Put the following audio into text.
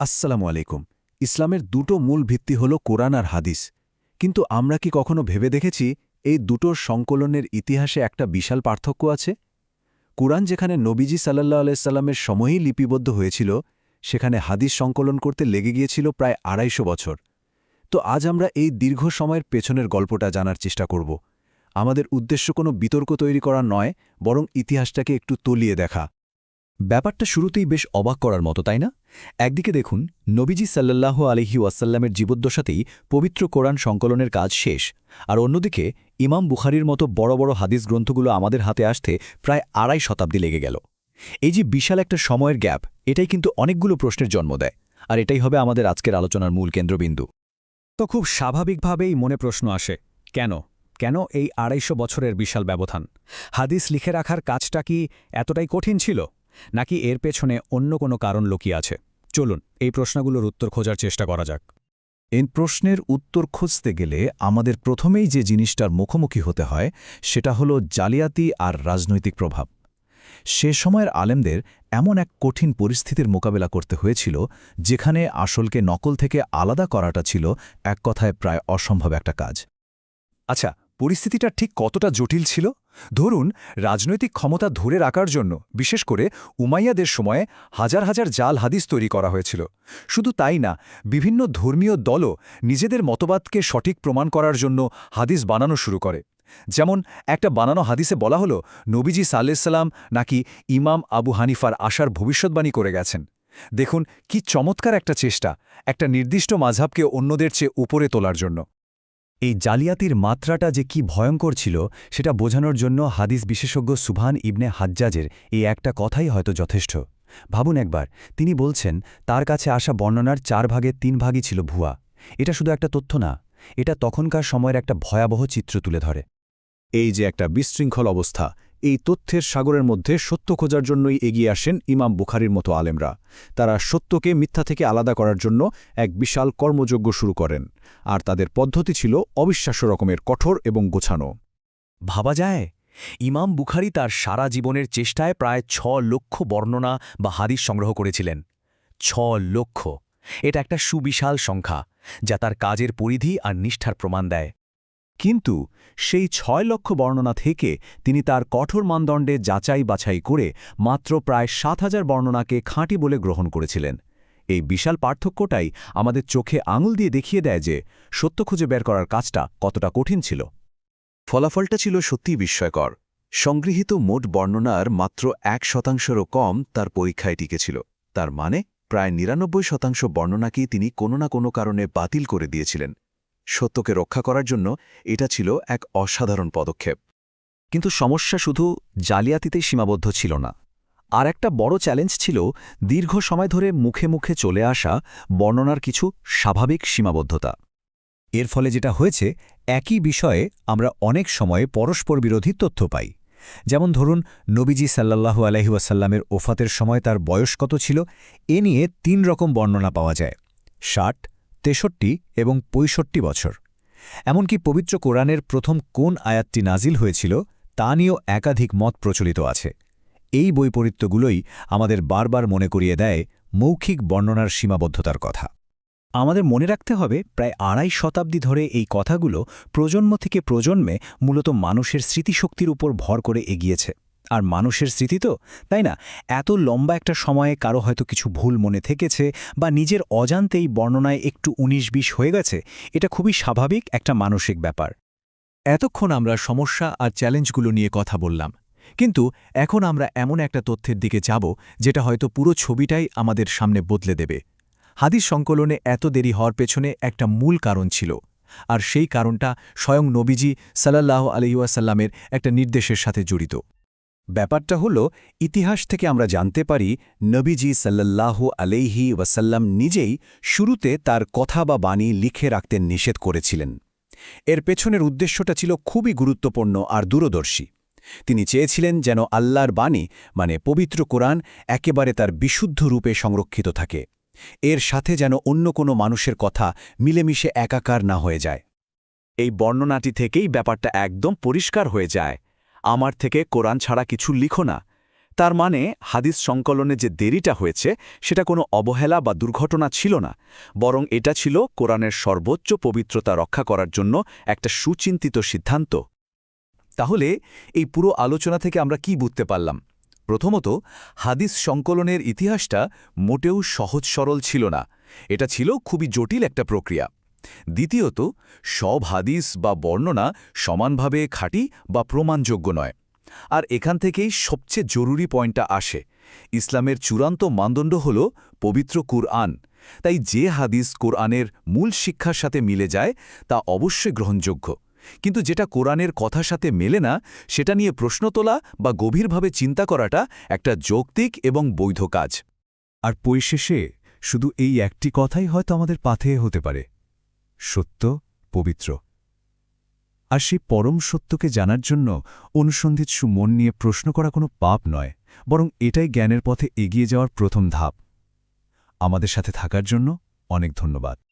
আসসালামু আলাইকুম। ইসলামের দুটো মূল ভিত্তি হল কোরআন আর হাদিস। কিন্তু আমরা কি কখনো ভেবে দেখেছি এই দুটোর সংকলনের ইতিহাসে একটা বিশাল পার্থক্য আছে? কোরআন যেখানে নবীজি সাল্লাহ আলাইসাল্লামের সময়ই লিপিবদ্ধ হয়েছিল, সেখানে হাদিস সংকলন করতে লেগে গিয়েছিল প্রায় আড়াইশো বছর। তো আজ আমরা এই দীর্ঘ সময়ের পেছনের গল্পটা জানার চেষ্টা করব। আমাদের উদ্দেশ্য কোনো বিতর্ক তৈরি করা নয়, বরং ইতিহাসটাকে একটু তলিয়ে দেখা। ব্যাপারটা শুরুতেই বেশ অবাক করার মতো, তাই না? একদিকে দেখুন, নবীজি সাল্লাল্লাহু আলহি ওয়াসাল্লামের জীবদ্দশাতেই পবিত্র কোরআন সংকলনের কাজ শেষ। আর অন্যদিকে, ইমাম বুখারির মতো বড় বড় হাদিস গ্রন্থগুলো আমাদের হাতে আসতে প্রায় আড়াই শতাব্দী লেগে গেল। এই যে বিশাল একটা সময়ের গ্যাপ, এটাই কিন্তু অনেকগুলো প্রশ্নের জন্ম দেয়। আর এটাই হবে আমাদের আজকের আলোচনার মূল কেন্দ্রবিন্দু। তো খুব স্বাভাবিকভাবেই মনে প্রশ্ন আসে, কেন? কেন এই আড়াইশো বছরের বিশাল ব্যবধান? হাদিস লিখে রাখার কাজটা কি এতটাই কঠিন ছিল? নাকি এর পেছনে অন্য কোনো কারণ লুকিয়ে আছে? চলুন, এই প্রশ্নগুলোর উত্তর খোঁজার চেষ্টা করা যাক। এই প্রশ্নের উত্তর খুঁজতে গেলে আমাদের প্রথমেই যে জিনিসটার মুখোমুখি হতে হয়, সেটা হলো জালিয়াতি আর রাজনৈতিক প্রভাব। সে সময়ের আলেমদের এমন এক কঠিন পরিস্থিতির মোকাবেলা করতে হয়েছিল, যেখানে আসলকে নকল থেকে আলাদা করাটা ছিল এক কথায় প্রায় অসম্ভব একটা কাজ। আচ্ছা পরিস্থিতিটা ঠিক কতটা জটিল ছিল? ধরুন, রাজনৈতিক ক্ষমতা ধরে রাখার জন্য, বিশেষ করে উমাইয়াদের সময়ে হাজার হাজার জাল হাদিস তৈরি করা হয়েছিল। শুধু তাই না, বিভিন্ন ধর্মীয় দলও নিজেদের মতবাদকে সঠিক প্রমাণ করার জন্য হাদিস বানানো শুরু করে। যেমন, একটা বানানো হাদিসে বলা হলো, নবীজি সাল্লাম নাকি ইমাম আবু হানিফার আশার ভবিষ্যৎবাণী করে গেছেন। দেখুন, কি চমৎকার একটা চেষ্টা, একটা নির্দিষ্ট মাঝাবকে অন্যদের চেয়ে উপরে তোলার জন্য। এই জালিয়াতির মাত্রাটা যে কি ভয়ঙ্কর ছিল, সেটা বোঝানোর জন্য হাদিস বিশেষজ্ঞ সুভান ইবনে হাজ্জাজের এই একটা কথাই হয়তো যথেষ্ট। ভাবুন একবার, তিনি বলছেন, তার কাছে আসা বর্ণনার চার ভাগে তিন ভাগই ছিল ভুয়া। এটা শুধু একটা তথ্য না, এটা তখনকার সময়ের একটা ভয়াবহ চিত্র তুলে ধরে। এই যে একটা বিশৃঙ্খল অবস্থা এই তথ্যের সাগরের মধ্যে সত্য খোঁজার জন্যই এগিয়ে আসেন ইমাম বুখারির মতো আলেমরা। তারা সত্যকে মিথ্যা থেকে আলাদা করার জন্য এক বিশাল কর্মযজ্ঞ শুরু করেন, আর তাদের পদ্ধতি ছিল অবিশ্বাস্য রকমের কঠোর এবং গোছানো। ভাবা যায়, ইমাম বুখারি তার সারা জীবনের চেষ্টায় প্রায় ছ লক্ষ বর্ণনা বা হাদিস সংগ্রহ করেছিলেন। ছ লক্ষ। এটা একটা সুবিশাল সংখ্যা, যা তার কাজের পরিধি আর নিষ্ঠার প্রমাণ দেয়। কিন্তু সেই ছয় লক্ষ বর্ণনা থেকে তিনি তার কঠোর মানদণ্ডে যাচাই বাছাই করে মাত্র প্রায় সাত হাজার বর্ণনাকে খাঁটি বলে গ্রহণ করেছিলেন। এই বিশাল পার্থক্যটাই আমাদের চোখে আঙুল দিয়ে দেখিয়ে দেয় যে সত্য খুঁজে বের করার কাজটা কতটা কঠিন ছিল। ফলাফলটা ছিল সত্যিই বিস্ময়কর। সংগৃহীত মোট বর্ণনার মাত্র এক শতাংশেরও কম তার পরীক্ষায় টিকেছিল তার মানে প্রায় নিরানব্বই শতাংশ বর্ণনাকেই তিনি কোনো না কোনো কারণে বাতিল করে দিয়েছিলেন। সত্যকে রক্ষা করার জন্য এটা ছিল এক অসাধারণ পদক্ষেপ। কিন্তু সমস্যা শুধু জালিয়াতিতেই সীমাবদ্ধ ছিল না। আর একটা বড় চ্যালেঞ্জ ছিল দীর্ঘ সময় ধরে মুখে মুখে চলে আসা বর্ণনার কিছু স্বাভাবিক সীমাবদ্ধতা। এর ফলে যেটা হয়েছে, একই বিষয়ে আমরা অনেক সময়ে পরস্পর বিরোধী তথ্য পাই। যেমন ধরুন, নবীজি সাল্লাল্লাহু আলহিউসাল্লামের ওফাতের সময় তার বয়স কত ছিল, এ নিয়ে তিন রকম বর্ণনা পাওয়া যায়। ষাট তেষট্টি এবং পঁয়ষট্টি বছর। এমনকি পবিত্র কোরআনের প্রথম কোন আয়াতটি নাজিল হয়েছিল, তা নিয়েও একাধিক মত প্রচলিত আছে। এই বৈপরীত্যগুলোই আমাদের বারবার মনে করিয়ে দেয় মৌখিক বর্ণনার সীমাবদ্ধতার কথা। আমাদের মনে রাখতে হবে, প্রায় আড়াই শতাব্দী ধরে এই কথাগুলো প্রজন্ম থেকে প্রজন্মে মূলত মানুষের স্মৃতিশক্তির উপর ভর করে এগিয়েছে। আর মানুষের স্মৃতি তো, তাই না? এত লম্বা একটা সময়ে কারও হয়তো কিছু ভুল মনে থেকেছে বা নিজের অজান্তেই বর্ণনায় একটু উনিশ বিশ হয়ে গেছে, এটা খুবই স্বাভাবিক একটা মানসিক ব্যাপার। এতক্ষণ আমরা সমস্যা আর চ্যালেঞ্জগুলো নিয়ে কথা বললাম, কিন্তু এখন আমরা এমন একটা তথ্যের দিকে যাব যেটা হয়তো পুরো ছবিটাই আমাদের সামনে বদলে দেবে। হাদিস সংকলনে এত দেরি হওয়ার পেছনে একটা মূল কারণ ছিল, আর সেই কারণটা স্বয়ং নবীজি সাল্লাহ আলহিউসাল্লামের একটা নির্দেশের সাথে জড়িত। ব্যাপারটা হল, ইতিহাস থেকে আমরা জানতে পারি, নবীজি সাল্লাল্লাহু আলাইহি ওয়াসাল্লাম নিজেই শুরুতে তার কথা বা বাণী লিখে রাখতে নিষেধ করেছিলেন। এর পেছনের উদ্দেশ্যটা ছিল খুবই গুরুত্বপূর্ণ আর দূরদর্শী। তিনি চেয়েছিলেন যেন আল্লাহর বাণী মানে পবিত্র কোরআন, একেবারে তার বিশুদ্ধ রূপে সংরক্ষিত থাকে। এর সাথে যেন অন্য কোনো মানুষের কথা মিলেমিশে একাকার না হয়ে যায়। এই বর্ণনাটি থেকেই ব্যাপারটা একদম পরিষ্কার হয়ে যায়। আমার থেকে কোরআন ছাড়া কিছু লিখো না। তার মানে হাদিস সংকলনে যে দেরিটা হয়েছে, সেটা কোনো অবহেলা বা দুর্ঘটনা ছিল না, বরং এটা ছিল কোরআনের সর্বোচ্চ পবিত্রতা রক্ষা করার জন্য একটা সুচিন্তিত সিদ্ধান্ত। তাহলে, এই পুরো আলোচনা থেকে আমরা কি বুঝতে পারলাম? প্রথমত, হাদিস সংকলনের ইতিহাসটা মোটেও সহজ সরল ছিল না। এটা ছিল খুবই জটিল একটা প্রক্রিয়া। দ্বিতীয়ত, সব হাদিস বা বর্ণনা সমানভাবে খাঁটি বা প্রমাণযোগ্য নয়। আর এখান থেকেই সবচেয়ে জরুরি পয়েন্টটা আসে। ইসলামের চূড়ান্ত মানদণ্ড হল পবিত্র কুরআন। তাই যে হাদিস কোরআনের মূল শিক্ষার সাথে মিলে যায়, তা অবশ্যই গ্রহণযোগ্য। কিন্তু যেটা কোরআনের কথার সাথে মেলে না, সেটা নিয়ে প্রশ্ন তোলা বা গভীরভাবে চিন্তা করাটা একটা যৌক্তিক এবং বৈধ কাজ। আর পরিশেষে, শুধু এই একটি কথাই হয়তো আমাদের পাথেয় হতে পারে। সত্য, পবিত্র। আর সেই পরম সত্যকে জানার জন্য অনুসন্ধিৎসু মন নিয়ে প্রশ্ন করা কোনো পাপ নয়, বরং এটাই জ্ঞানের পথে এগিয়ে যাওয়ার প্রথম ধাপ। আমাদের সাথে থাকার জন্য অনেক ধন্যবাদ।